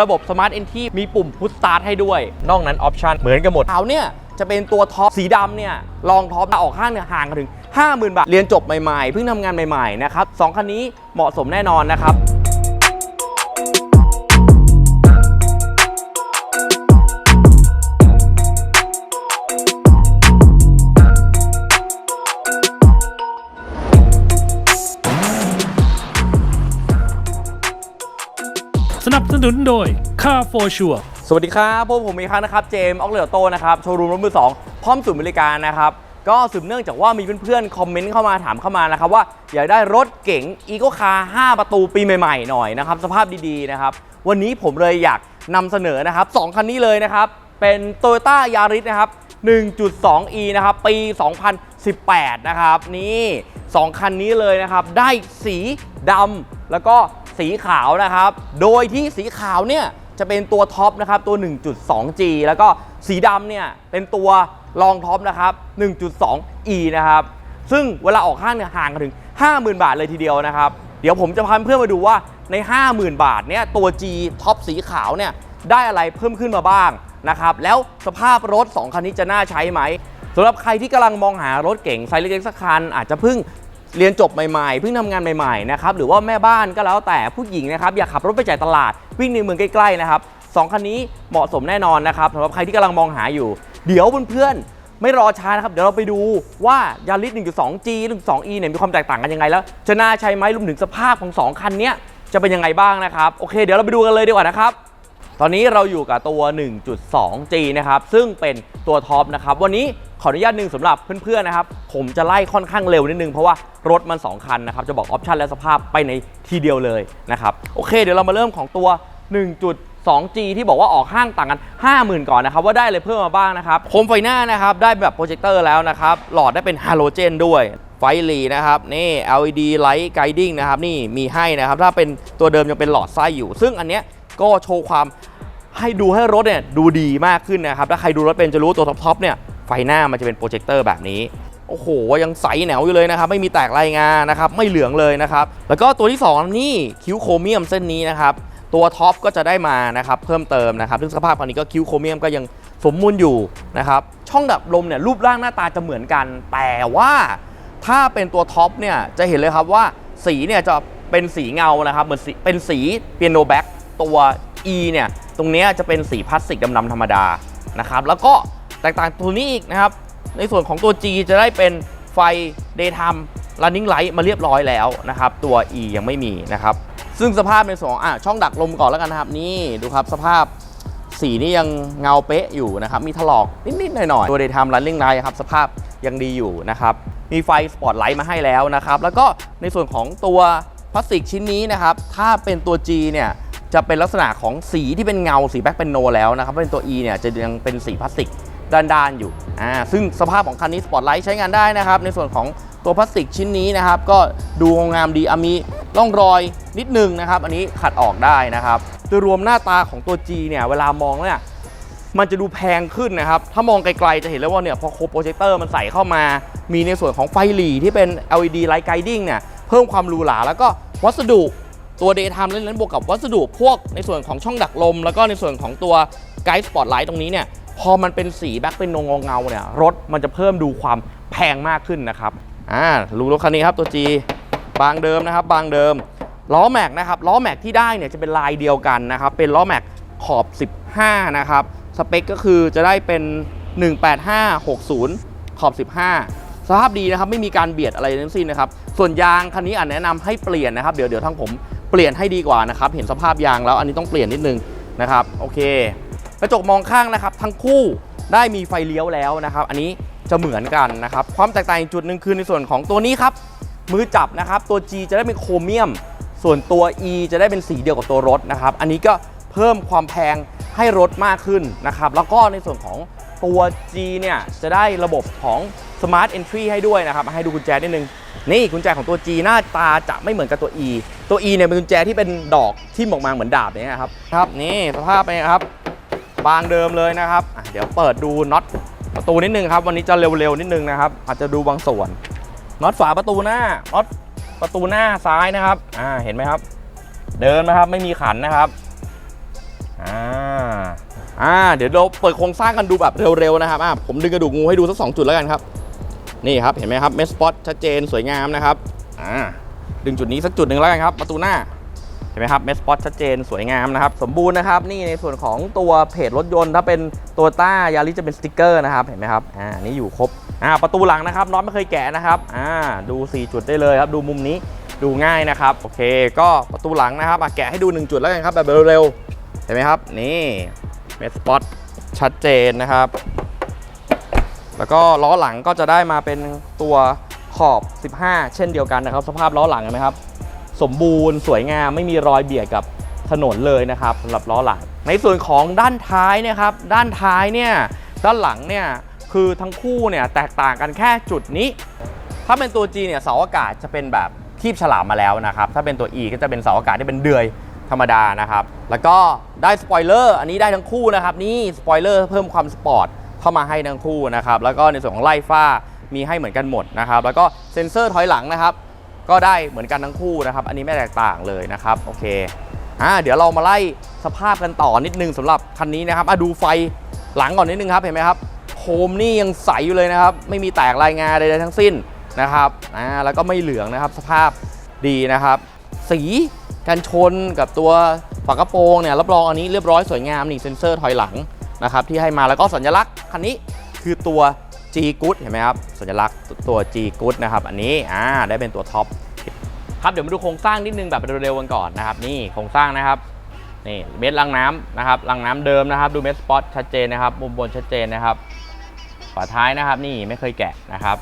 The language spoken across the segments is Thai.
ระบบ Smart Entry มีปุ่ม Push Start ให้ด้วย นอกนั้นออปชันเหมือนกันหมดเขาเนี่ยจะเป็นตัวท็อปสีดำเนี่ยลองท็อปออกข้างเนี่ยห่างกันถึง 50,000 บาท เรียนจบใหม่ๆ เพิ่งทำงานใหม่ๆนะครับสองคันนี้เหมาะสมแน่นอนนะครับ นุนโดย Car for Sure สวัสดีครับพวกผมอีกครั้งนะครับ เจมส์ออกเลโตนะครับ โชว์รูมรถมือ2พร้อมศูนย์บริการนะครับ ก็สืบเนื่องจากว่ามีเพื่อนๆ คอมเมนต์เข้ามาถามเข้ามานะครับว่าอยากได้รถเก๋งอีโ c คาร์5ประตูปีใหม่ๆ หน่อยนะครับ สภาพดีๆ นะครับ วันนี้ผมเลยอยากนำเสนอนะครับ2คันนี้เลยนะครับ เป็น Toyota Yaris นะครับ 1.2e นะครับ ปี 2018 นะครับ นี่ 2 คันนี้เลยนะครับ ได้สีดำแล้วก็ สีขาวนะครับ โดยที่สีขาวเนี่ยจะเป็นตัวท็อปนะครับตัว 1.2G แล้วก็สีดำเนี่ยเป็นตัวรองท็อปนะครับ 1.2E นะครับ ซึ่งเวลาออกห้างเนี่ยห่างกันถึง 50,000 บาทเลยทีเดียวนะครับ เดี๋ยวผมจะพาเพื่อนมาดูว่าใน 50,000 บาทเนี่ยตัว G ท็อปสีขาวเนี่ยได้อะไรเพิ่มขึ้นมาบ้างนะครับ แล้วสภาพรถ 2 คันนี้จะน่าใช้ไหมสำหรับใครที่กำลังมองหารถเก๋งไซส์เล็กๆสักคัน อาจจะเพิ่ง เรียนจบใหม่ๆ เพิ่งทำงานใหม่ๆนะครับหรือว่าแม่บ้านก็แล้วแต่ผู้หญิงนะครับอยากขับรถไปจ่ายตลาดวิ่งในเมืองใกล้ๆนะครับสองคันนี้เหมาะสมแน่นอนนะครับสำหรับใครที่กำลังมองหาอยู่ เดี๋ยวเพื่อนๆไม่รอช้านะครับ เดี๋ยวเราไปดูว่ายาริส 1.2G 1.2E เนี่ยมีความแตกต่างกันยังไงแล้ว จะน่าใช้ไหมรวมถึงสภาพของสองคันเนี้ยจะเป็นยังไงบ้างนะครับโอเค เดี๋ยวเราไปดูกันเลยดีกว่านะครับตอนนี้เราอยู่กับตัว 1.2G นะครับซึ่งเป็นตัวท็อปนะครับวันนี้ ขออนุญาตหนึ่งสำหรับเพื่อนๆนะครับ ผมจะไล่ค่อนข้างเร็วนิดนึง เพราะว่ารถมัน 2 คันนะครับ จะบอกออปชันและสภาพไปในทีเดียวเลยนะครับ โอเค เดี๋ยวเรามาเริ่มของตัว 1.2G ที่บอกว่าออกห้างต่างกัน 50,000 ก่อนนะครับ ว่าได้เลยเพิ่มมาบ้างนะครับโคมไฟหน้านะครับ ได้แบบโปรเจคเตอร์แล้วนะครับ หลอดได้เป็นฮาโลเจนด้วยไฟหลีนะครับ นี่ LED Light Guiding นะครับนี่มีให้นะครับ ถ้าเป็นตัวเดิมยังเป็นหลอดไส้อยู่ ซึ่งอันเนี้ยก็โชว์ความให้ดูให้รถเนี่ยดูดีมากขึ้นนะครับ ถ้าใครดูรถเป็นจะรู้ตัวท็อปๆเนี่ย ไฟหน้ามันจะเป็นโปรเจคเตอร์แบบนี้โอ้โห ยังใสแหนวอยู่เลยนะครับ ไม่มีแตกลายงานนะครับ ไม่เหลืองเลยนะครับ แล้วก็ตัวที่ 2 นี่คิ้วโครเมียมเส้นนี้นะครับ ตัวท็อปก็จะได้มานะครับเพิ่มเติมนะครับซึ่งสภาพคันนี้ก็คิ้วโครเมียมก็ยังสมมูลอยู่นะครับ ช่องดับลมเนี่ยรูปร่างหน้าตาจะเหมือนกัน แต่ว่าถ้าเป็นตัวท็อปเนี่ยจะเห็นเลยครับว่าสีเนี่ยจะเป็นสีเงานะครับ เหมือนเป็นสีเปียโนแบ็กตัว E เนี่ยตรงนี้จะเป็นสีพลาสติกดำๆธรรมดานะครับ แล้วก็ แตกต่างตัวนี้อีกนะครับ ในส่วนของตัว G จะได้เป็นไฟ daytime running light มาเรียบร้อยแล้วนะครับ ตัว E ยังไม่มีนะครับ ซึ่งสภาพในส่วนของอะช่องดักลมก่อนแล้วกันนะครับ นี่ดูครับสภาพสีนี่ยังเงาเป๊ะอยู่นะครับ มีถลอกนิดๆหน่อยๆ ตัว daytime running light ครับสภาพยังดีอยู่นะครับ มีไฟสปอตไลท์มาให้แล้วนะครับ แล้วก็ในส่วนของตัวพลาสติกชิ้นนี้นะครับ ถ้าเป็นตัว G เนี่ยจะเป็นลักษณะของสีที่เป็นเงาสีแบ็คเป็นโนแล้วนะครับ เป็นตัว E เนี่ยจะยังเป็นสีพลาสติก ด้านๆอยู่อ่าซึ่งสภาพของคันนี้สปอตไลท์ใช้งานได้นะครับ ในส่วนของตัวพลาสติกชิ้นนี้นะครับ ก็ดูงามดีอมีร่องรอยนิดนึงนะครับ อันนี้ขัดออกได้นะครับโดยรวมหน้าตาของตัว G เนี่ยเวลามองเนี่ยมันจะดูแพงขึ้นนะครับ ถ้ามองไกลๆจะเห็นเลยว่าเนี่ยพอโคโปรเจคเตอร์มันใส่เข้ามา มีในส่วนของไฟหลีที่เป็น LED Light Guiding เนี่ยเพิ่มความหรูหราแล้วก็วัสดุตัว Daytime เล่นๆบวกกับวัสดุพวกในส่วนของช่องดักลม แล้วก็ในส่วนของตัว Guide Spotlight ตรงนี้เนี่ย พอมันเป็นสีแบ็คเป็นนงเงาเนี่ยรถมันจะเพิ่มดูความแพงมากขึ้นนะครับอ่ารูรถคันนี้ครับตัว G บางเดิมนะครับ บางเดิมล้อแม็กนะครับล้อแม็กที่ได้เนี่ยจะเป็นลายเดียวกันนะครับ เป็นล้อแม็กขอบ 15 นะครับ สเปคก็คือจะได้เป็น 18560 ขอบ 15 สภาพดีนะครับ ไม่มีการเบียดอะไรทั้งสิ้นนะครับ ส่วนยางคันนี้อาจแนะนำให้เปลี่ยนนะครับ เดี๋ยวเดี๋ยวทั้งผมเปลี่ยนให้ดีกว่านะครับ เห็นสภาพยางแล้วอันนี้ต้องเปลี่ยนนิดนึงนะครับ โอเค กระจกมองข้างนะครับ ทั้งคู่ได้มีไฟเลี้ยวแล้วนะครับ อันนี้จะเหมือนกันนะครับ ความแตกต่างอีกจุดหนึ่งคือในส่วนของตัวนี้ครับ มือจับนะครับ ตัว G จะได้เป็นโครเมียม ส่วนตัว E จะได้เป็นสีเดียวกับตัวรถนะครับ อันนี้ก็เพิ่มความแพงให้รถมากขึ้นนะครับ แล้วก็ในส่วนของตัว G เนี่ยจะได้ระบบของ Smart Entry ให้ด้วยนะครับ ให้ดูกุญแจนิดนึง นี่กุญแจของตัว G หน้าตาจะไม่เหมือนกับตัว E ตัว E เนี่ยเป็นกุญแจที่เป็นดอกทิ่มออกมาเหมือนดาบเนี่ยครับ ครับ นี่สภาพเป็นไงครับ บางเดิมเลยนะครับ เดี๋ยวเปิดดูน็อตประตูนิดนึงครับ วันนี้จะเร็วๆนิดนึงนะครับ อาจจะดูบางส่วนน็อตฝาประตูหน้าน็อตประตูหน้าซ้ายนะครับ อ่า เห็นไหมครับ เดินนะครับไม่มีขันนะครับ อ่า อ่า เดี๋ยวเราเปิดโครงสร้างกันดูแบบเร็วๆนะครับ อะผมดึงกระดูกงูให้ดูสักสองจุดแล้วกันครับ นี่ครับ เห็นไหมครับ เมสปอตชัดเจนสวยงามนะครับ อ่า ดึงจุดนี้สักจุดหนึ่งแล้วกันครับ ประตูหน้า เห็นไหมครับเมสปอตชัดเจนสวยงามนะครับ สมบูรณ์นะครับนี่ในส่วนของตัวเพจรถยนต์ ถ้าเป็นตัวต้ายาริจะเป็นสติกเกอร์นะครับเห็นไหมครับอ่านี่อยู่ครบอ่าประตูหลังนะครับน็อตไม่เคยแกะนะครับอ่าดู 4 จุดได้เลยครับ ดูมุมนี้ดูง่ายนะครับ โอเค ก็ประตูหลังนะครับอะแกะให้ดู 1 จุดแล้วกันครับแบบเร็วๆเห็นไหมครับ นี่เมสปอตชัดเจนนะครับ แล้วก็ล้อหลังก็จะได้มาเป็นตัวขอบ 15 เช่นเดียวกันนะครับ สภาพล้อหลังเห็นไหมครับ สมบูรณ์ สวยงามไม่มีรอยเบียดกับถนนเลยนะครับสำหรับล้อหลัง ในส่วนของด้านท้ายนี่ยครับ ด้านท้ายเนี่ยด้านหลังเนี่ยคือทั้งคู่เนี่ยแตกต่างกันแค่จุดนี้ ถ้าเป็นตัว G เนี่ยเสาอากาศจะเป็นแบบคีบฉลามมาแล้วนะครับถ้าเป็นตัว E ก็จะเป็นเสาอากาศที่เป็นเดือยธรรมดานะครับ แล้วก็ได้สปอยเลอร์อันนี้ได้ทั้งคู่นะครับ นี่สปอยเลอร์เพิ่มความสปอร์ตเข้ามาให้ทั้งคู่นะครับ แล้วก็ในส่วนของไล่ฟ้ามีให้เหมือนกันหมดนะครับ แล้วก็เซ็นเซอร์ถอยหลังนะครับ ก็ได้เหมือนกันทั้งคู่นะครับ อันนี้ไม่แตกต่างเลยนะครับโอเคอ่าเดี๋ยวเรามาไล่สภาพกันต่อนิดนึงสำหรับคันนี้นะครับอะดูไฟหลังก่อนนิดนึงครับเห็นไหมครับโคมนี่ยังใสอยู่เลยนะครับ ไม่มีแตกรายงานใดๆทั้งสิ้นนะครับอ่าแล้วก็ไม่เหลืองนะครับ สภาพดีนะครับ สีกันชนกับตัวฝากระโปรงเนี่ยรับรองอันนี้เรียบร้อยสวยงามนี่เซ็นเซอร์ถอยหลังนะครับที่ให้มาแล้วก็สัญลักษณ์คันนี้คือตัว G Good เห็นไหมครับสัญลักษณ์ตัว G Good นะครับ อันนี้อ่าได้เป็นตัวท็อปครับเดี๋ยวมาดูโครงสร้างนิดนึงแบบเร็วๆกันก่อนนะครับ นี่โครงสร้างนะครับนี่เม็ดลังน้ำนะครับลังน้ำเดิมนะครับ ดูเม็ดสปอตชัดเจนนะครับมุมบนชัดเจนนะครับฝาท้ายนะครับ นี่ไม่เคยแกะนะครับ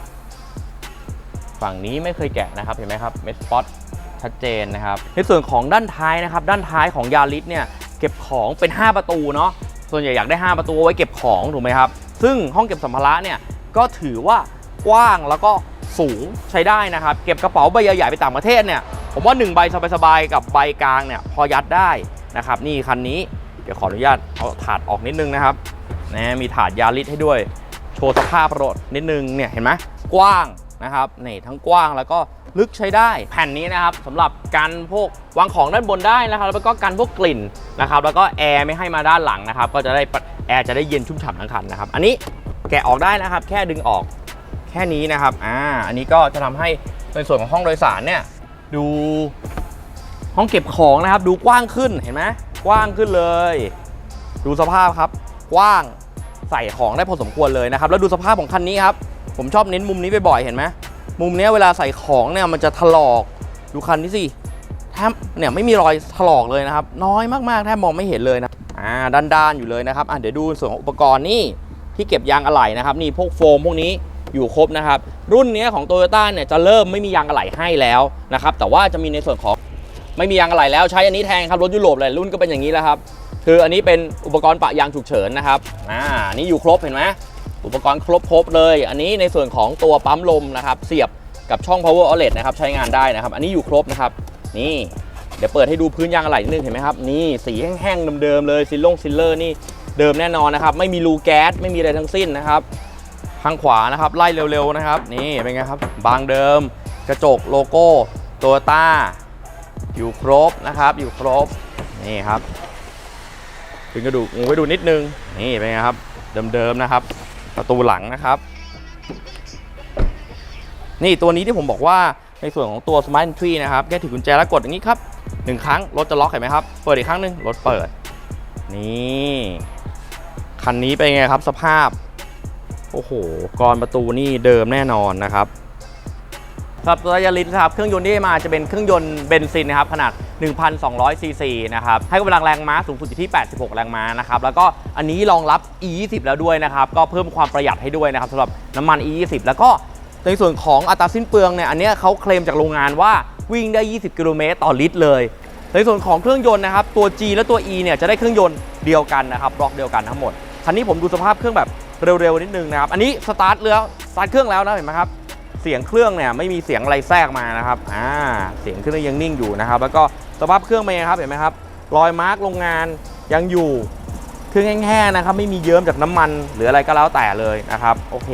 ฝั่งนี้ไม่เคยแกะนะครับเห็นไหมครับเม็ดสปอตชัดเจนนะครับในส่วนของด้านท้ายนะครับ ด้านท้ายของยาริสเนี่ยเก็บของเป็น 5 ประตูเนาะส่วนใหญ่อยากได้ 5 ประตูไว้เก็บของถูกไหมครับซึ่งห้องเก็บสัมภาระเนี่ย ก็ถือว่ากว้างแล้วก็สูงใช้ได้นะครับ เก็บกระเป๋าใบใหญ่ๆไปต่างประเทศเนี่ยผมว่า 1 ใบสบายๆกับใบกลางเนี่ยพอยัดได้นะครับนี่คันนี้เดี๋ยวขออนุญาตเอาถาดออกนิดนึงนะครับนะมีถาดยาริสให้ด้วย โชว์สภาพรถนิดนึงเนี่ยเห็นไหมกว้างนะครับนี่ทั้งกว้างแล้วก็ลึกใช้ได้แผ่นนี้นะครับสำหรับกันพวกวางของด้านบนได้นะครับ แล้วก็กันพวกกลิ่นนะครับ แล้วก็แอร์ไม่ให้มาด้านหลังนะครับ ก็จะได้แอร์จะได้เย็นชุ่มฉ่ำทั้งคันนะครับ อันนี้ แกะออกได้นะครับ แค่ดึงออกแค่นี้นะครับอ่าอันนี้ก็จะทำให้ในส่วนของห้องโดยสารเนี่ยดูห้องเก็บของนะครับ ดูกว้างขึ้นเห็นไหมกว้างขึ้นเลย ดูสภาพครับ กว้างใส่ของได้พอสมควรเลยนะครับ แล้วดูสภาพของคันนี้ครับ ผมชอบเน้นมุมนี้บ่อยๆเห็นไหมมุมนี้เวลาใส่ของเนี่ยมันจะถลอกดูคันนี้สิแทบเนี่ยไม่มีรอยถลอกเลยนะครับ น้อยมากๆแทบมองไม่เห็นเลยนะอ่าด้านๆอยู่เลยนะครับอะเดี๋ยวดูส่วนของอุปกรณ์นี่ ที่เก็บยางอะไหล่นะครับนี่พวกโฟมพวกนี้อยู่ครบนะครับ รุ่นเนี้ยของ t o y ยต้เนี่ยจะเริ่มไม่มียางอะไหล่ให้แล้วนะครับแต่ว่าจะมีในส่วนของไม่มียางอะไหล่แล้วใช้อันนี้แทนครับรถยุโรปหลยรุ่นก็เป็นอย่างนี้แล้วครับคืออันนี้เป็นอุปกรณ์ปะยางฉุกเฉินนะครับอ่านี่อยู่ครบเห็นไหมอุปกรณ์ครบครบเลย อันนี้ในส่วนของตัวปั๊มลมนะครับเสียบกับช่อง power outlet นะครับใช้งานได้นะครับ อันนี้อยู่ครบนะครับ นี่ เดี๋ยวเปิดให้ดูพื้นยางอะไหล่นิดนึงเห็นไหมครับ นี่สีแห้งๆเดิมๆเลยซิลลงซิลเลอร์นี่ เดิมแน่นอนนะครับ ไม่มีรูแก๊สไม่มีอะไรทั้งสิ้นนะครับทางขวานะครับ ไล่เร็วๆนะครับ นี่เป็นไงครับ บางเดิม กระจกโลโก้โตโยต้าอยู่ครบนะครับ อยู่ครบนี่ครับดึงกระดูกงูไว้ดูนิดนึง นี่เป็นไงครับ เดิมๆนะครับ ประตูหลังนะครับ นี่ตัวนี้ที่ผมบอกว่าในส่วนของตัว Smart Entry นะครับ แค่ถือกุญแจแล้วกดอย่างนี้ครับหนึ่งครั้งรถจะล็อกเห็นไหมครับ เปิดอีกครั้งหนึ่งรถเปิด นี่ คันนี้เป็นไงครับสภาพ โอ้โหกรอนประตูนี่เดิมแน่นอนนะครับสำหรับตัวยาริสครับเครื่องยนต์ที่มาจะเป็นเครื่องยนต์เบนซินนะครับขนาด 1,200 ซีซีนะครับให้กำลังแรงม้าสูงสุดอยู่ที่ 86 แรงม้านะครับแล้วก็อันนี้รองรับ E20 แล้วด้วยนะครับก็เพิ่มความประหยัดให้ด้วยนะครับสำหรับน้ำมัน E20 แล้วก็ในส่วนของอัตราสิ้นเปลืองเนี่ยอันนี้เขาเคลมจากโรงงานว่าวิ่งได้ 20 กิโลเมตรต่อลิตรเลย ในส่วนของเครื่องยนต์นะครับตัว G และตัว E เนี่ยจะได้เครื่องยนต์เดียวกันนะครับบล็อกเดียวกันทั้งหมด คันนี้ผมดูสภาพเครื่องแบบเร็วๆนิดนึงนะครับ อันนี้สตาร์ทแล้วสตาร์ทเครื่องแล้วนะเห็นไหมครับ เสียงเครื่องเนี่ยไม่มีเสียงอะไรแทรกมานะครับ อ่า เสียงเครื่องยังนิ่งอยู่นะครับ แล้วก็สภาพเครื่องเป็นไงครับเห็นไหมครับ รอยมาร์กโรงงานยังอยู่ เครื่องแห้งๆนะครับ ไม่มีเยิ้มจากน้ำมันหรืออะไรก็แล้วแต่เลยนะครับ โอเค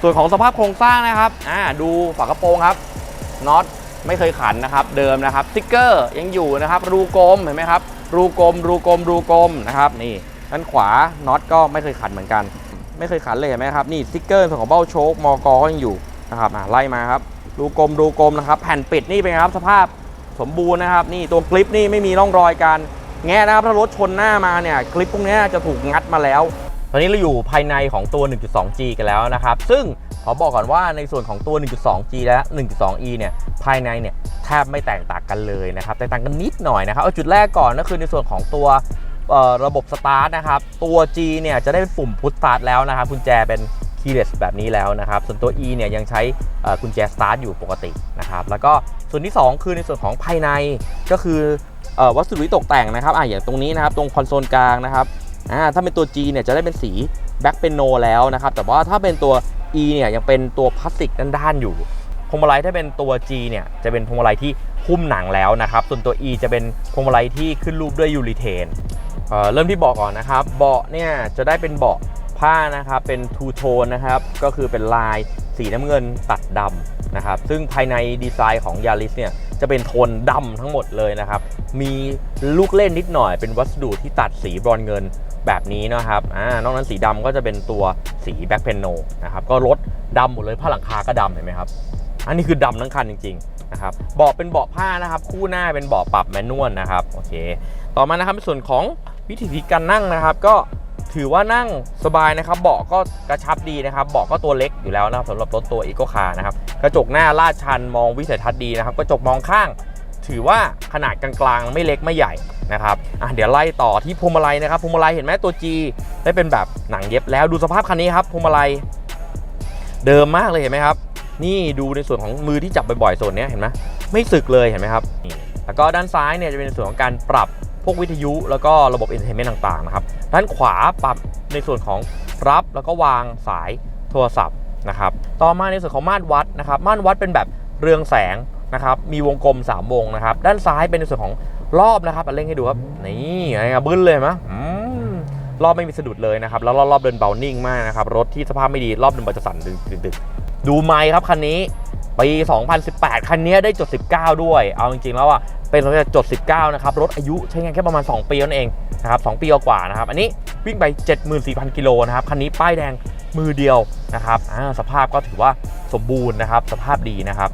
ส่วนของสภาพโครงสร้างนะครับ อ่า ดูฝากระโปรงครับ น็อตไม่เคยขันนะครับ เดิมนะครับสติ๊กเกอร์ยังอยู่นะครับ รูกลมเห็นไหมครับ รูกลม รูกลม รูกลมนะครับ นี่ ด้านขวาน็อตก็ไม่เคยขันเหมือนกัน ไม่เคยขันเลยเห็นไหมครับนี่สติ๊กเกอร์ส่วนของเบ้าโชคมอกก็ยังอยู่นะครับอะไล่มาครับรูกลมรูกลมนะครับ แผ่นปิดนี่เป็นครับสภาพสมบูรณ์นะครับ นี่ตัวคลิปนี่ไม่มีร่องรอยการแงะนะครับถ้ารถชนหน้ามาเนี่ยคลิปพวกนี้จะถูกงัดมาแล้ว ตอนนี้เราอยู่ภายในของตัว 1.2G กันแล้วนะครับ ซึ่งขอบอกก่อนว่าในส่วนของตัว 1.2G และ 1.2E เนี่ยภายในเนี่ยแทบไม่แตกต่างกันเลยนะครับแตกต่างกันนิดหน่อยนะครับเอาจุดแรกก่อนก็คือในส่วนของตัว ระบบสตาร์ทนะครับ ตัว G เนี่ยจะได้เป็นปุ่มพุทสตาร์ทแล้วนะครับกุญแจเป็น keyless แบบนี้แล้วนะครับ ส่วนตัว E เนี่ยยังใช้กุญแจสตาร์ทอยู่ปกตินะครับ แล้วก็ส่วนที่ 2 คือในส่วนของภายในก็คืออวัสดุที่ตกแต่งนะครับอะอย่างตรงนี้นะครับ ตรงคอนโซลกลางนะครับอ่าถ้าเป็นตัว G เนี่ยจะได้เป็นสีแบ็คเป็นโนแล้วนะครับ แต่ว่าถ้าเป็นตัว E เนี่ยยังเป็นตัวพลาสติกด้านๆอยู่พวงมาลัยถ้าเป็นตัว G เนี่ยจะเป็นพวงมาลัยที่หุ้มหนังแล้วนะครับ ส่วนตัว E จะเป็นพวงมาลัยที่ขึ้นรูปด้วยยูริเทน เเริ่มที่เบาะก่อนนะครับ เบาะเนี่ยจะได้เป็นเบาะผ้านะครับ เป็นทูโทนนะครับ ก็คือเป็นลายสีน้ำเงินตัดดำนะครับ ซึ่งภายในดีไซน์ของยาริสเนี่ยจะเป็นโทนดำทั้งหมดเลยนะครับ มีลูกเล่นนิดหน่อยเป็นวัสดุที่ตัดสีบรอนเงินแบบนี้นะครับอ่านอกนั้นสีดำก็จะเป็นตัวสีแบ็คเพนโนนะครับ ก็รถดำหมดเลยผ้าหลังคาก็ดำเห็นไหมครับ อันนี้คือดำทั้งคันจริงๆนะครับ เบาะเป็นเบาะผ้านะครับ คู่หน้าเป็นเบาะปรับแมนนวลนะครับ โอเค ต่อมานะครับในส่วนของ วิธีการนั่งนะครับ ก็ถือว่านั่งสบายนะครับ เบาะก็กระชับดีนะครับ เบาะก็ตัวเล็กอยู่แล้วนะครับสำหรับรถตัวอีโกคาร์นะครับ กระจกหน้าลาดชันมองวิสัยทัศน์ดีนะครับ กระจกมองข้าง ถือว่าขนาดกลางๆ ไม่เล็กไม่ใหญ่นะครับอะเดี๋ยวไล่ต่อที่พวงมาลัยนะครับพวงมาลัยเห็นไหมตัว G ได้เป็นแบบหนังเย็บแล้วดูสภาพคันนี้ครับพวงมาลัยเดิมมากเลยเห็นไหมครับ นี่ดูในส่วนของมือที่จับบ่อยๆโซนนี้เห็นไหมไม่สึกเลยเห็นไหมครับแล้วก็ด้านซ้ายเนี่ยจะเป็นส่วนของการปรับ พวกวิทยุแล้วก็ระบบอินเทอร์เทนเมนต์ต่างๆนะครับด้านขวาปรับในส่วนของรับแล้วก็วางสายโทรศัพท์นะครับต่อมาในส่วนของม่านวัดนะครับม่านวัดเป็นแบบเรืองแสงนะครับมีวงกลม 3 วงนะครับด้านซ้ายเป็นในส่วนของรอบนะครับเล่งให้ดูครับนี่ไงครับบึ้นเลยมั้ยอืมรอบไม่มีสะดุดเลยนะครับแล้วรอบเดินเบานิ่งมากนะครับรถที่สภาพไม่ดีรอบเดินเบาจะสั่นดึกๆดูไมค์ครับคันนี้ ปี 2018 คันนี้ได้จด 19 ด้วย เอาจริงๆ แล้วอะ เป็นรถจด 19 นะครับ รถอายุใช้งานแค่ประมาณ 2 ปีนั่นเองนะครับ 2 ปีกว่านะครับ อันนี้วิ่งไป 74,000 กิโลนะครับ คันนี้ป้ายแดงมือเดียวนะครับอ่าสภาพก็ถือว่าสมบูรณ์นะครับ สภาพดีนะครับ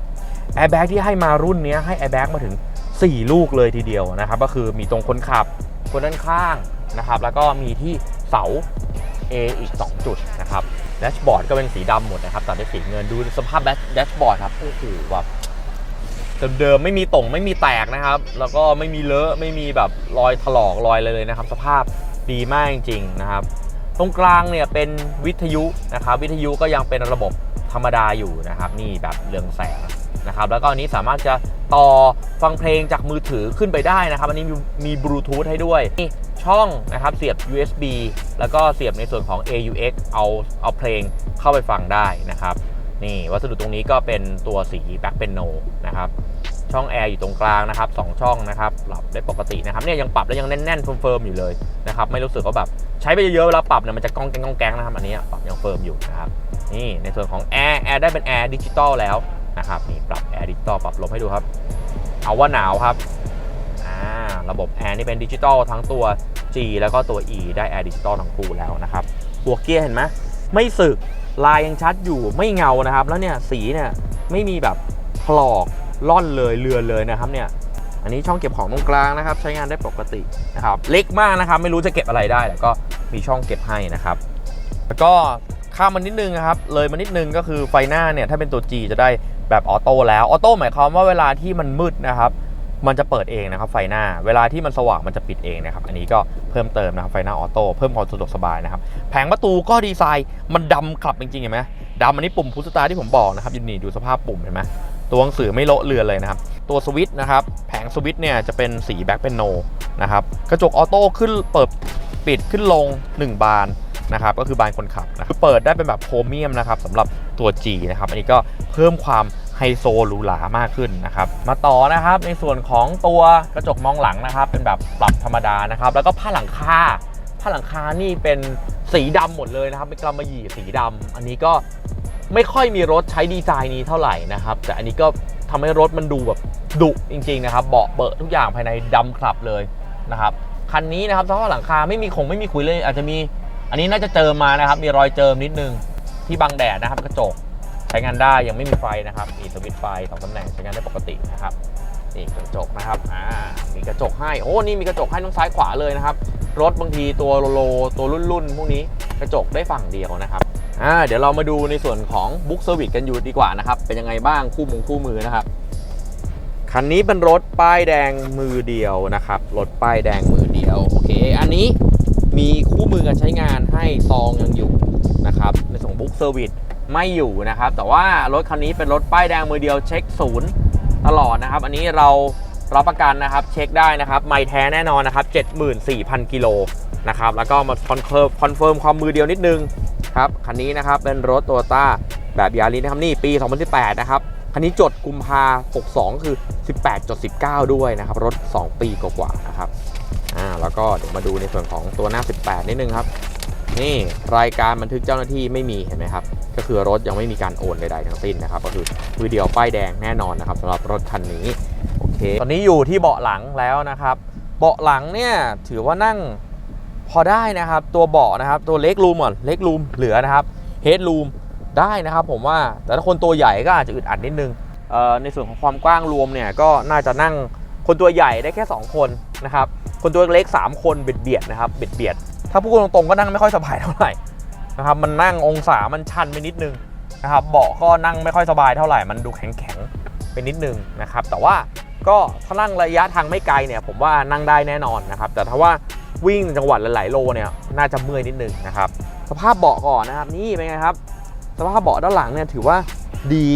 แอร์แบ็กที่ให้มารุ่นนี้ให้แอร์แบ็กมาถึง 4 ลูกเลยทีเดียวนะครับ ก็คือมีตรงคนขับ คนด้านข้างนะครับ แล้วก็มีที่เสา A อีก 2 จุดนะครับ แดชบอร์ดก็เป็นสีดำหมดนะครับตัดด้วยสีเงินดูสภาพแดชบอร์ดครับโอ้โหแบบเดิมๆไม่มีต่งไม่มีแตกนะครับ แล้วก็ไม่มีเลอะไม่มีแบบรอยถลอกรอยเลยนะครับ สภาพดีมากจริงๆนะครับ ตรงกลางเนี่ยเป็นวิทยุนะครับ วิทยุก็ยังเป็นระบบธรรมดาอยู่นะครับ นี่แบบเรืองแสงนะครับ แล้วก็อันนี้สามารถจะต่อฟังเพลงจากมือถือขึ้นไปได้นะครับ อันนี้มีบลูทูธให้ด้วยนี่ ช่องนะครับเสียบ USB แล้วก็เสียบในส่วนของ AUX เอาเอาเพลงเข้าไปฟังได้นะครับ นี่วัสดุตรงนี้ก็เป็นตัวสีแบ็คเป็นโนนะครับช่องแอร์อยู่ตรงกลางนะครับสองช่องนะครับปรับได้ปกตินะครับเนี่ยยังปรับแล้วยังแน่นๆเฟิร์มๆอยู่เลยนะครับไม่รู้สึกว่าแบบใช้ไปเยอะๆเวลาปรับเนี่ยมันจะก้องแกงก้องแกงนะครับอันนี้ปรับยังเฟิร์มอยู่นะครับนี่ในส่วนของแอร์แอร์ได้เป็นแอร์ดิจิตอลแล้วนะครับนี่ปรับแอร์ดิจิตอลปรับลมให้ดูครับ เอาว่าหนาวครับ ระบบแอร์นี่เป็นดิจิตอลทั้งตัว G แล้วก็ตัว E ได้แอร์ดิจิตอลทั้งคู่แล้วนะครับหัวเกียร์เห็นไหมไม่สึกลายยังชัดอยู่ไม่เงานะครับ แล้วเนี่ยสีเนี่ยไม่มีแบบถลอกล่อนเลยเรือนเลยนะครับเนี่ยอันนี้ช่องเก็บของตรงกลางนะครับ ใช้งานได้ปกตินะครับเล็กมากนะครับไม่รู้จะเก็บอะไรได้แต่ก็มีช่องเก็บให้นะครับ แล้วก็ข้ามมันนิดนึงนะครับเลยมานิดนึงก็คือไฟหน้าเนี่ยถ้าเป็นตัว G จะได้แบบออโต้แล้วออโต้หมายความว่าเวลาที่มันมืดนะครับ มันจะเปิดเองนะครับไฟหน้า เวลาที่มันสว่างมันจะปิดเองนะครับ อันนี้ก็เพิ่มเติมนะครับไฟหน้าออโต้เพิ่มความสะดวกสบายนะครับ แผงประตูก็ดีไซน์มันดำขับจริงๆเห็นไหมดำอันนี้ปุ่มพุชสตาร์ที่ผมบอกนะครับยินดีดูสภาพปุ่มเห็นไหมตัวหนังสือไม่โละเรือนเลยนะครับ ตัวสวิตช์นะครับ แผงสวิตช์เนี่ยจะเป็นสีแบ็คเป็นโนนะครับ กระจกออโต้ขึ้นเปิดปิดขึ้นลง 1 บานนะครับ ก็คือบานคนขับนะเปิดได้เป็นแบบโพรเมียมนะครับสำหรับตัว G นะครับ อันนี้ก็เพิ่มความ ไฮโซหรูหรามากขึ้นนะครับ มาต่อนะครับในส่วนของตัวกระจกมองหลังนะครับ เป็นแบบปรับธรรมดานะครับ แล้วก็ผ้าหลังคาผ้าหลังคานี่เป็นสีดำหมดเลยนะครับเป็นกำมะหยี่สีดำอันนี้ก็ไม่ค่อยมีรถใช้ดีไซน์นี้เท่าไหร่นะครับ แต่อันนี้ก็ทำให้รถมันดูแบบดุจริง ๆ นะครับ เบาะเบอะทุกอย่างภายในดำคลับเลยนะครับคันนี้นะครับสภาพหลังคาไม่มีคงไม่มีคุยเลย อาจจะมี อันนี้น่าจะเจิมมานะครับ มีรอยเจิมนิดนึงที่บังแดดนะครับกระจก ใช้งานได้ยังไม่มีไฟนะครับ มีสวิตช์ไฟสองตำแหน่งใช้งานได้ปกตินะครับนี่กระจกนะครับอ่ามีกระจกให้โอ้นี่มีกระจกให้ทั้งซ้ายขวาเลยนะครับ รถบางทีตัวโลโลตัวรุ่นรุ่นๆพวกนี้กระจกได้ฝั่งเดียวนะครับอ่าเดี๋ยวเรามาดูในส่วนของบุ๊กเซอร์วิสกันอยู่ดีกว่านะครับ เป็นยังไงบ้างคู่มงคู่มือนะครับคันนี้เป็นรถป้ายแดงมือเดียวนะครับรถป้ายแดงมือเดียวโอเค อันนี้มีคู่มือการใช้งานให้ซองยังอยู่นะครับในส่วนบุ๊กเซอร์วิส ไม่อยู่นะครับ แต่ว่ารถคันนี้เป็นรถป้ายแดงมือเดียวเช็คศูนย์ตลอดนะครับ อันนี้เรารับประกันนะครับ เช็คได้นะครับ ไม่แท้แน่นอนนะครับ 74,000 กิโลนะครับ แล้วก็มาคอนเฟิร์มคอนเฟิร์มความมือเดียวนิดนึงครับ คันนี้นะครับเป็นรถโตโยต้าแบบยาริสนะครับนี่ปี 2018 นะครับ คันนี้จดกุมภา62 คือ 18.19 ด้วยนะครับ รถ 2 ปีกว่าๆนะครับ อ่า แล้วก็เดี๋ยวมาดูในส่วนของตัวหน้า 18 นิดนึงครับ นี่รายการบันทึกเจ้าหน้าที่ไม่มีเห็นไหมครับ ก็คือรถยังไม่มีการโอนใดๆทั้งสิ้นนะครับ ก็คือมือเดียวป้ายแดงแน่นอนนะครับสำหรับรถคันนี้โอเค ตอนนี้อยู่ที่เบาะหลังแล้วนะครับ เบาะหลังเนี่ยถือว่านั่งพอได้นะครับ ตัวเบาะนะครับ ตัวเล็กรูมก่อนเล็กรูมเหลือนะครับเฮดรูมได้นะครับ ผมว่าแต่ถ้าคนตัวใหญ่ก็อาจจะอึดอัดนิดนึงในส่วนของความกว้างรวมเนี่ยก็น่าจะนั่งคนตัวใหญ่ได้แค่ 2 คนนะครับ คนตัวเล็ก 3 คนเบียดเบียดนะครับเบียดเบียด ถ้าพูดตรงๆก็นั่งไม่ค่อยสบายเท่าไหร่นะครับมันนั่งองศามันชันไปนิดนึงนะครับเบาะก็นั่งไม่ค่อยสบายเท่าไหร่มันดูแข็งๆไปนิดนึงนะครับแต่ว่าก็ถ้านั่งระยะทางไม่ไกลเนี่ยผมว่านั่งได้แน่นอนนะครับแต่ถ้าว่าวิ่งจังหวัดหลายๆโลเนี่ยน่าจะเมื่อยนิดนึงนะครับสภาพเบาะก่อนนะครับนี่เป็นไงครับ สภาพเบาะด้านหลังเนี่ยถือว่าดี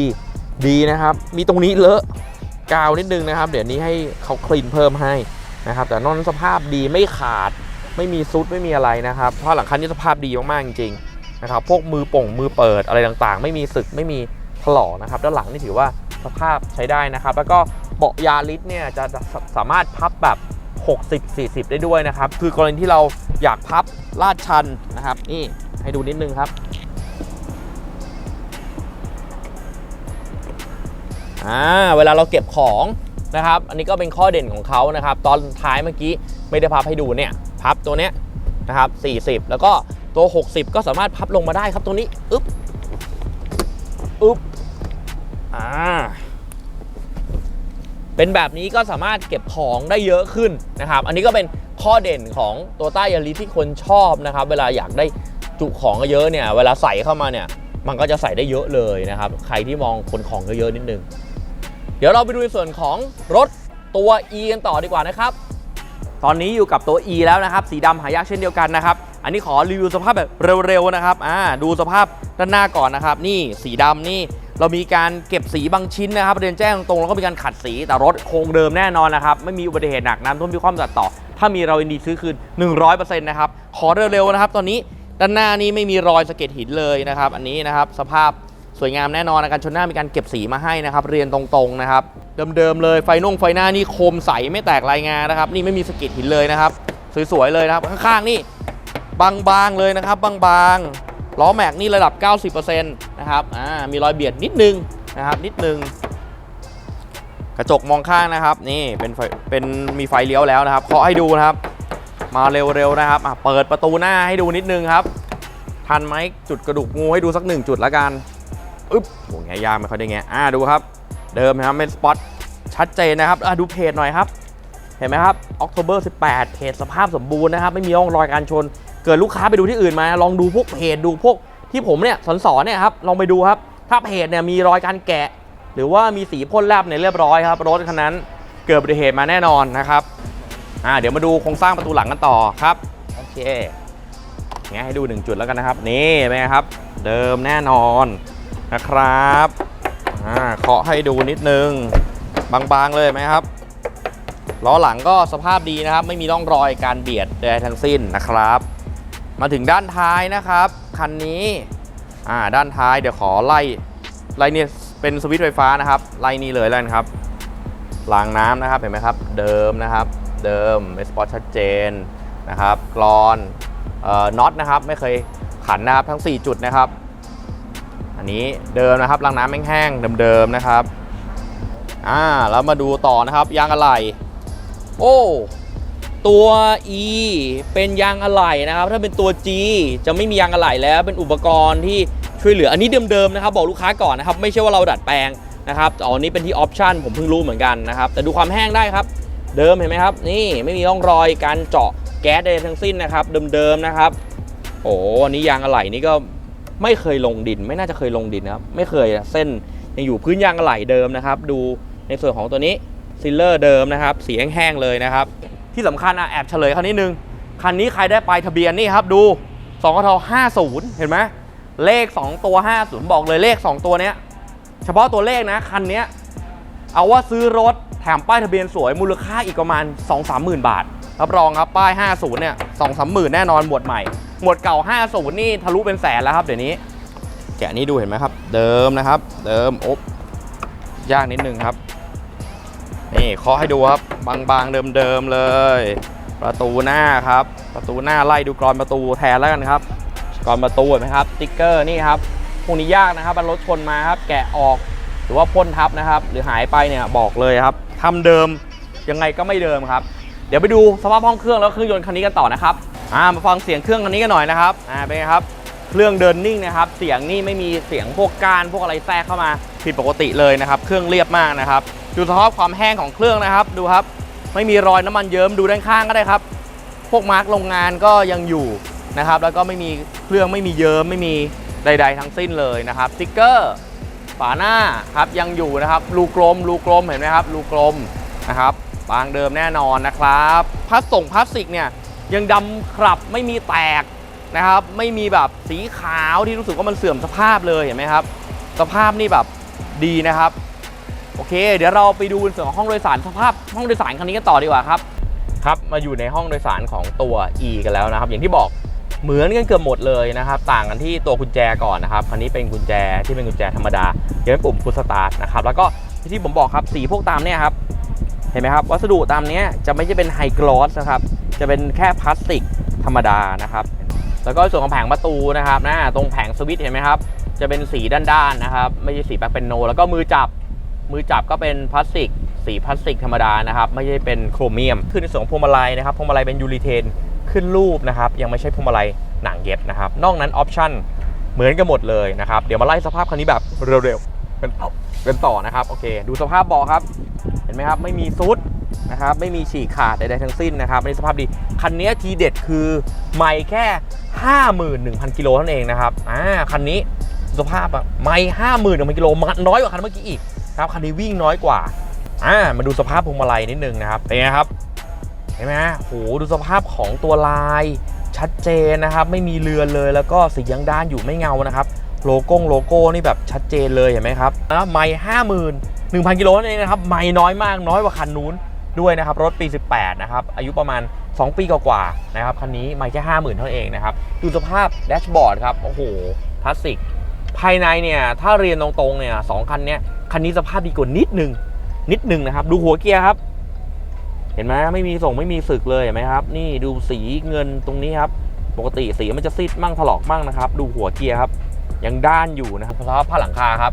ดีนะครับ มีตรงนี้เลอะกาวนิดนึงนะครับ เดี๋ยวนี้ให้เขาคลีนเพิ่มให้นะครับ แต่นอนสภาพดีไม่ขาด ไม่มีซุดไม่มีอะไรนะครับเพราะหลังคันนี้สภาพดีมากๆจริงๆนะครับพวกมือป่งมือเปิดอะไรต่างๆ ไม่มีสึกไม่มีถลอกนะครับ ด้านหลังนี่ถือว่าสภาพใช้ได้นะครับ แล้วก็เบาะยาริสเนี่ยจะจะสามารถพับแบบ 60 40 ได้ด้วยนะครับ คือกรณีที่เราอยากพับลาดชันนะครับ นี่ให้ดูนิดนึงครับอ่าเวลาเราเก็บของนะครับ อันนี้ก็เป็นข้อเด่นของเขานะครับ ตอนท้ายเมื่อกี้ไม่ได้พับให้ดูเนี่ย พับตัวเนี้ยนะครับ 40 แล้วก็ตัว 60 ก็สามารถพับลงมาได้ครับตัวนี้อึ๊บอึ๊บอ่าเป็นแบบนี้ก็สามารถเก็บของได้เยอะขึ้นนะครับ อันนี้ก็เป็นข้อเด่นของตัวต้ายาริที่คนชอบนะครับ เวลาอยากได้จุของเยอะเนี่ย เวลาใส่เข้ามาเนี่ย มันก็จะใส่ได้เยอะเลยนะครับ ใครที่มองคนของเยอะๆนิดนึง เดี๋ยวเราไปดูในส่วนของรถตัว E กันต่อดีกว่านะครับ ตอนนี้อยู่กับตัว E แล้วนะครับ สีดำหายากเช่นเดียวกันนะครับ อันนี้ขอรีวิวสภาพแบบเร็วๆนะครับอ่าดูสภาพด้านหน้าก่อนนะครับ นี่สีดำนี่เรามีการเก็บสีบางชิ้นนะครับเรียนแจ้งตรงๆแล้วก็มีการขัดสีแต่รถโครงเดิมแน่นอนนะครับ ไม่มีอุบัติเหตุหนักน้ำท่วมมีความตัดต่อ ถ้ามีเรายินดีซื้อคืน 100%นะครับขอเร็วๆนะครับ ตอนนี้ด้านหน้านี้ไม่มีรอยสะเก็ดหินเลยนะครับ อันนี้นะครับสภาพ วยงามแน่นอนนะการชนหน้ามีการเก็บสีมาให้นะครับ เรียนตรงๆนะครับ เดิมๆเลยไฟนุ่งไฟหน้านี่คมใสไม่แตกรายงานนะครับ นี่ไม่มีสกิดหินเลยนะครับ สวยๆเลยนะครับข้างๆนี่บางๆเลยนะครับบางๆล้อแม็กนี่ระดับ 90%นะครับอ่ามีรอยเบียดนิดนึงนะครับ นิดนึงกระจกมองข้างนะครับ นี่เป็นไฟเป็นมีไฟเลี้ยวแล้วนะครับเคาะให้ดูนะครับ มาเร็วๆนะครับอะเปิดประตูหน้าให้ดูนิดนึงครับ ทันไหมจุดกระดูกงูให้ดูสักหนึ่งจุดละกัน อึ๊บโหแงยากไม่ค่อยได้แงอ่าดูครับ เดิมนะครับเป็นสปอตชัดเจนนะครับอ่าดูเพจหน่อยครับ เห็นไหมครับ October 18 เพจสภาพสมบูรณ์นะครับ ไม่มีร่องรอยการชน เกิดลูกค้าไปดูที่อื่นมา ลองดูพวกเพจดูพวกที่ผมเนี่ยสอนสอนเนี่ยครับ ลองไปดูครับ ถ้าเพจเนี่ยมีรอยการแกะ หรือว่ามีสีพ่นแลบเนี่ยเรียบร้อยครับ รถคันนั้นเกิดอุบัติเหตุมาแน่นอนนะครับอ่าเดี๋ยวมาดูโครงสร้างประตูหลังกันต่อครับโอเคแงะให้ดูหนึ่งจุดแล้วกันนะครับ นี่เป็นไงครับ เดิมแน่นอน นะครับอ่าเคาะให้ดูนิดนึง บางๆเลยไหมครับล้อหลังก็สภาพดีนะครับ ไม่มีร่องรอยการเบียดใดทั้งสิ้นนะครับ มาถึงด้านท้ายนะครับ คันนี้อ่าด้านท้ายเดี๋ยวขอไล่ไล่เนี่ยเป็นสวิตช์ไฟฟ้านะครับ ไล่นี่เลยแล้วกันครับรางน้ำนะครับเห็นไหมครับ เดิมนะครับ เดิมเมสปอร์ตชัดเจนนะครับกรอนเอ่อน็อตนะครับ ไม่เคยขันนะครับทั้ง 4 จุดนะครับ อันนี้เดิมนะครับรางน้ำแห้งๆเดิมๆนะครับอ่าแล้วมาดูต่อนะครับยางอะไหล่โอ้ตัว E เป็นยางอะไหล่นะครับ ถ้าเป็นตัว G จะไม่มียางอะไหล่แล้วเป็นอุปกรณ์ที่ช่วยเหลืออันนี้เดิมๆนะครับ บอกลูกค้าก่อนนะครับ ไม่ใช่ว่าเราดัดแปลงนะครับอ๋อนนี้เป็นที่ออปชันผมเพิ่งรู้เหมือนกันนะครับ แต่ดูความแห้งได้ครับ เดิมเห็นไหมครับ นี่ไม่มีร่องรอยการเจาะแก๊สใดทั้งสิ้นนะครับ เดิมๆนะครับ โอ้อันนี้ยางอะไหล่นี่ก็ ไม่เคยลงดิน ไม่น่าจะเคยลงดินนะครับไม่เคยเส้นยังอยู่พื้นยางอะไหล่เดิมนะครับ ดูในส่วนของตัวนี้ซิลเลอร์เดิมนะครับสีแห้งๆเลยนะครับ ที่สำคัญอะแอบเฉลยคันนิดนึงคันนี้ใครได้ไปลายทะเบียนนี่ครับดู2กท50 เห็นไหมเลข 2 ตัว 50 บอกเลยเลข 2 ตัวเนี้ยเฉพาะตัวเลขนะคันเนี้ยเอาว่าซื้อรถแถมป้ายทะเบียนสวยมูลค่าอีกประมาณ 2 3 0 0 0 0บาทรับรองครับป้าย 50 เนี่ย 2 3 0 0 0 0แน่นอนหมวดใหม่ หมวดเก่า 50 นี่ทะลุเป็นแสนแล้วครับเดี๋ยวนี้ แกะนี้ดูเห็นไหมครับ เดิมนะครับ เดิมอบยากนิดนึงครับ นี่เคาะให้ดูครับ บางๆเดิมๆเลย ประตูหน้าครับ ประตูหน้าไล่ดูกรอนประตูแทนแล้วกันครับกรอนประตูเห็นไหมครับติ๊กเกอร์นี่ครับพวกนี้ยากนะครับมันรถชนมาครับ แกะออกหรือว่าพ่นทับนะครับ หรือหายไปเนี่ยบอกเลยครับทำเดิมยังไงก็ไม่เดิมครับ เดี๋ยวไปดูสภาพห้องเครื่องแล้วเครื่องยนต์คันนี้กันต่อนะครับ อ่ามาฟังเสียงเครื่องคันนี้กันหน่อยนะครับอ่าเป็นไงครับเครื่องเดินนิ่งนะครับ เสียงนี่ไม่มีเสียงพวกกานพวกอะไรแทรกเข้ามาผิดปกติเลยนะครับ เครื่องเรียบมากนะครับดูสภาพความแห้งของเครื่องนะครับ ดูครับ ไม่มีรอยน้ำมันเยิ้มดูด้านข้างก็ได้ครับ พวกมาร์กโรงงานก็ยังอยู่นะครับ แล้วก็ไม่มีเครื่องไม่มีเยิ้มไม่มีใด ๆ ทั้งสิ้นเลยนะครับสติ๊กเกอร์ฝาหน้าครับยังอยู่นะครับรูกลมรูกลมเห็นไหมครับรูกลมนะครับบางเดิมแน่นอนนะครับพลาสส่งพลาสติกเนี่ย ยังดำครับไม่มีแตกนะครับ ไม่มีแบบสีขาวที่รู้สึกว่ามันเสื่อมสภาพเลยเห็นไหมครับ สภาพนี่แบบดีนะครับ โอเค เดี๋ยวเราไปดูในส่วนของห้องโดยสารสภาพห้องโดยสารคันนี้กันต่อดีกว่าครับครับมาอยู่ในห้องโดยสารของตัว E กันแล้วนะครับ อย่างที่บอกเหมือนกันเกือบหมดเลยนะครับ ต่างกันที่ตัวกุญแจก่อนนะครับคันนี้เป็นกุญแจที่เป็นกุญแจธรรมดายังเป็นปุ่มพุชสตาร์ทนะครับ แล้วก็ที่ผมบอกครับสีพวกตามเนี่ยครับ เห็นไหมครับ วัสดุตามนี้จะไม่ใช่เป็นไฮกลอสนะครับ จะเป็นแค่พลาสติกธรรมดานะครับ แล้วก็ส่วนของแผงประตูนะครับนะตรงแผงสวิตช์เห็นไหมครับ จะเป็นสีด้านๆนะครับ ไม่ใช่สีแบ็คเป็นโน แล้วก็มือจับ มือจับก็เป็นพลาสติก สีพลาสติกธรรมดานะครับ ไม่ใช่เป็นโครเมียมคือในส่วนของพวงมาลัยนะครับ พวงมาลัยเป็นยูริเทน ขึ้นรูปนะครับ ยังไม่ใช่พวงมาลัยหนังเย็บนะครับ นอกนั้นออปชั่นเหมือนกันหมดเลยนะครับ เดี๋ยวมาไล่สภาพคันนี้แบบเร็วๆกันกันต่อนะครับ โอเค ดูสภาพเบาะครับ เห็นไหมครับ ไม่มีซุด นะครับไม่มีฉีกขาดใดๆทั้งสิ้นนะครับในสภาพดี คันนี้ทีเด็ดคือไม่แค่ 51,000 กิโลเท่านั้นเองนะครับอ่าคันนี้สภาพอะไม่51,000กิโลมันน้อยกว่าคันเมื่อกี้อีกครับคันนี้วิ่งน้อยกว่าอ่ามาดูสภาพพวงมาลัยนิดนึงนะครับเป็นไงครับเห็นไหมฮะโหดูสภาพของตัวลายชัดเจนนะครับ ไม่มีเลือนเลยแล้วก็สียังด้านอยู่ไม่เงานะครับ โลโก้โลโก้นี่แบบชัดเจนเลยเห็นไหมครับนะไม่ห้าหมื่นหนึ่งพันกิโลนั่นเองนะครับไม่น้อยมากน้อยกว่าคันนู้น ด้วยนะครับรถปี 18 นะครับ อายุประมาณ 2 ปีกว่าๆนะครับคันนี้ไม่แค่ห้าหมื่นเท่านั้นเองนะครับ ดูสภาพแดชบอร์ดครับ โอ้โหพลาสติก ภายในเนี่ย ถ้าเรียนตรงๆเนี่ยสองคันเนี้ยคันนี้สภาพดีกว่านิดนึง นิดนึงนะครับ ดูหัวเกียร์ครับ เห็นไหมไม่มีส่งไม่มีสึกเลยเห็นไหมครับ นี่ดูสีเงินตรงนี้ครับ ปกติสีมันจะซีดมั่งถลอกมั่งนะครับ ดูหัวเกียร์ครับ ยังด้านอยู่นะครับสภาพผ้าหลังคาครับ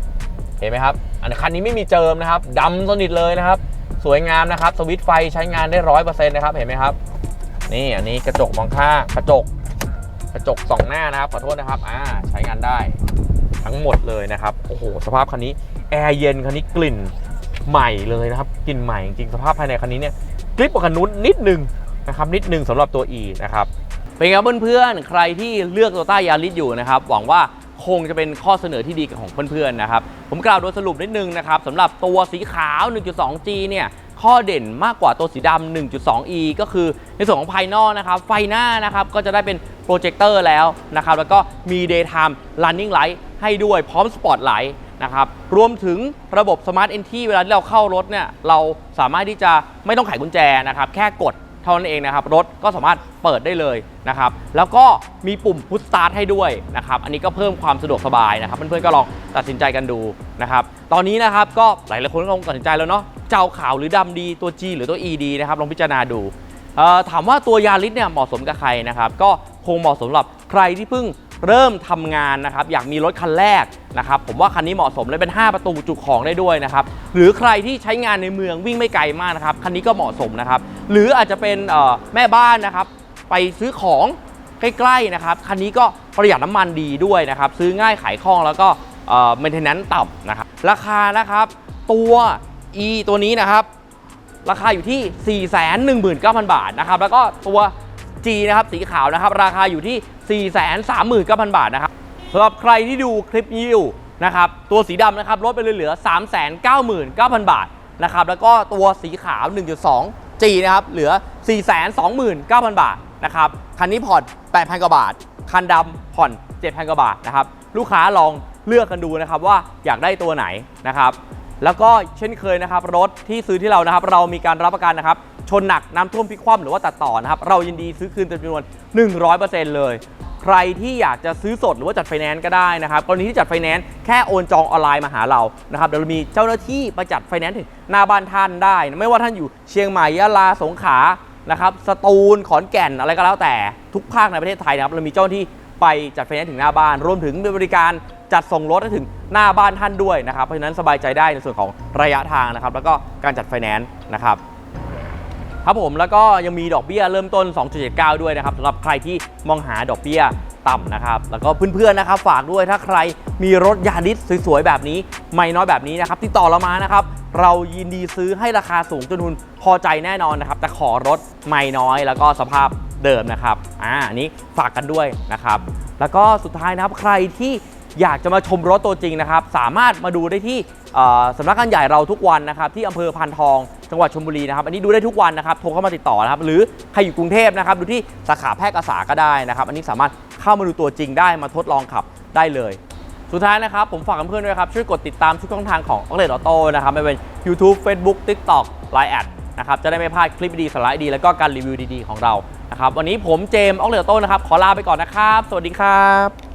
เห็นไหมครับ อันคันนี้ไม่มีเจิมนะครับดำสนิทเลยนะครับ สวยงามนะครับสวิตไฟใช้งานได้ร้อยเปอร์เซ็นต์นะครับเห็นไหมครับ นี่อันนี้กระจกมองข้างกระจก กระจกสองหน้านะครับขอโทษนะครับอ่าใช้งานได้ทั้งหมดเลยนะครับโอ้โหสภาพคันนี้แอร์เย็นคันนี้กลิ่นใหม่เลยนะครับกลิ่นใหม่จริงสภาพภายในคันนี้เนี่ยกริปกว่าคันนู้นนิดนึงนะครับนิดนึงสำหรับตัว E นะครับเป็นไงครับเพื่อนๆใครที่เลือกโตต้ายาริสอยู่นะครับหวังว่า คงจะเป็นข้อเสนอที่ดีของเพื่อนๆนะครับผมกล่าวโดยสรุปนิดนึงนะครับสำหรับตัวสีขาว 1.2G เนี่ยข้อเด่นมากกว่าตัวสีดำ 1.2E ก็คือในส่วนของภายนอกนะครับ ไฟหน้านะครับก็จะได้เป็นโปรเจคเตอร์แล้วนะครับ แล้วก็มี daytime running light ให้ด้วยพร้อม spotlight นะครับ รวมถึงระบบ smart entry เวลาที่เราเข้ารถเนี่ย เราสามารถที่จะไม่ต้องไขกุญแจนะครับ แค่กด เท่านั้นเองนะครับ รถก็สามารถเปิดได้เลยนะครับ แล้วก็มีปุ่มพุทสตาร์ทให้ด้วยนะครับ อันนี้ก็เพิ่มความสะดวกสบายนะครับ เพื่อนๆก็ลองตัดสินใจกันดูนะครับ ตอนนี้นะครับก็หลายๆคนก็ลองตัดสินใจแล้วเนาะ เจ้าขาวหรือดำดีตัว G หรือตัว E ดีนะครับ ลองพิจารณาดูถามว่าตัวยาริสเนี่ยเหมาะสมกับใครนะครับ ก็คงเหมาะสมสำหรับใครที่เพิ่ง เริ่มทำงานนะครับอยากมีรถคันแรกนะครับผมว่าคันนี้เหมาะสมเลยเป็น 5 ประตูจุของได้ด้วยนะครับหรือใครที่ใช้งานในเมืองวิ่งไม่ไกลมากนะครับคันนี้ก็เหมาะสมนะครับหรืออาจจะเป็นแม่บ้านนะครับไปซื้อของใกล้ๆนะครับคันนี้ก็ประหยัดน้ำมันดีด้วยนะครับซื้อง่ายขายคล่องแล้วก็เอ่อ maintenance ต่ำนะครับราคานะครับตัว e ตัวนี้นะครับราคาอยู่ที่ 419,000 บาทนะครับแล้วก็ตัว G นะครับสีขาวนะครับราคาอยู่ที่ 439,000 บาทนะครับสำหรับใครที่ดูคลิปนี้อยู่นะครับตัวสีดำนะครับลดไปเลยเหลือ 399,000 บาทนะครับแล้วก็ตัวสีขาว 1.2 G นะครับเหลือ 429,000 บาทนะครับคันนี้ผ่อน 8,000 กว่าบาท คันดำผ่อน 7,000 กว่าบาทนะครับลูกค้าลองเลือกกันดูนะครับว่าอยากได้ตัวไหนนะครับแล้วก็เช่นเคยนะครับรถที่ซื้อที่เรานะครับ เรามีการรับประกันนะครับชนหนักน้ำท่วมพิกคว่ำหรือว่าตัดต่อนะครับเรายินดีซื้อคืนจำนวน 100%เลย ใครที่อยากจะซื้อสดหรือว่าจัดไฟแนนซ์ก็ได้นะครับกรณีที่จัดไฟแนนซ์แค่โอนจองออนไลน์มาหาเรานะครับเดี๋ยวมีเจ้าหน้าที่ไปจัดไฟแนนซ์ถึงหน้าบ้านท่านได้ ไม่ว่าท่านอยู่เชียงใหม่ยะลาสงขลานะครับสตูลขอนแก่นอะไรก็แล้วแต่ทุกภาคในประเทศไทยนะครับเรามีเจ้าหน้าที่ไปจัดไฟแนนซ์ถึงหน้าบ้าน รวมถึงบริการจัดส่งรถถึงหน้าบ้านท่านด้วยนะครับเพราะฉะนั้นสบายใจได้ในส่วนของระยะทางนะครับ แล้วก็การจัดไฟแนนซ์นะครับ ครับผมแล้วก็ยังมีดอกเบี้ยเริ่มต้น 2.79 ด้วยนะครับสำหรับใครที่มองหาดอกเบี้ยต่ำนะครับ แล้วก็เพื่อนๆนะครับฝากด้วยถ้าใครมีรถยาริสสวยๆ แบบนี้ ไม่น้อยแบบนี้นะครับติดต่อเรามานะครับ เรายินดีซื้อให้ราคาสูงจนคุณพอใจแน่นอนนะครับ แต่ขอรถไม่น้อยแล้วก็สภาพเดิมนะครับอ่าอันนี้ฝากกันด้วยนะครับ แล้วก็สุดท้ายนะครับใครที่อยากจะมาชมรถตัวจริงนะครับ สามารถมาดูได้ที่สำนักงานใหญ่เราทุกวันนะครับ ที่อำเภอพานทอง จังหวัดชลบุรีนะครับ อันนี้ดูได้ทุกวันนะครับ โทรเข้ามาติดต่อนะครับ หรือใครอยู่กรุงเทพนะครับ ดูที่สาขาแพร่กษาก็ได้นะครับ อันนี้สามารถเข้ามาดูตัวจริงได้ มาทดลองขับได้เลย สุดท้ายนะครับ ผมฝากเพื่อนด้วยครับ ช่วยกดติดตามทุกช่องทางของ o อ l e t Auto นะครับ ไม่เป็น YouTube Facebook TikTok Line แอดนะครับ จะได้ไม่พลาดคลิปดีสาระดี แล้วก็การรีวิวดีๆของเรา นะครับ วันนี้ผมเจมส์ออกเลตโต้นะครับ ขอลาไปก่อนนะครับ สวัสดีครับ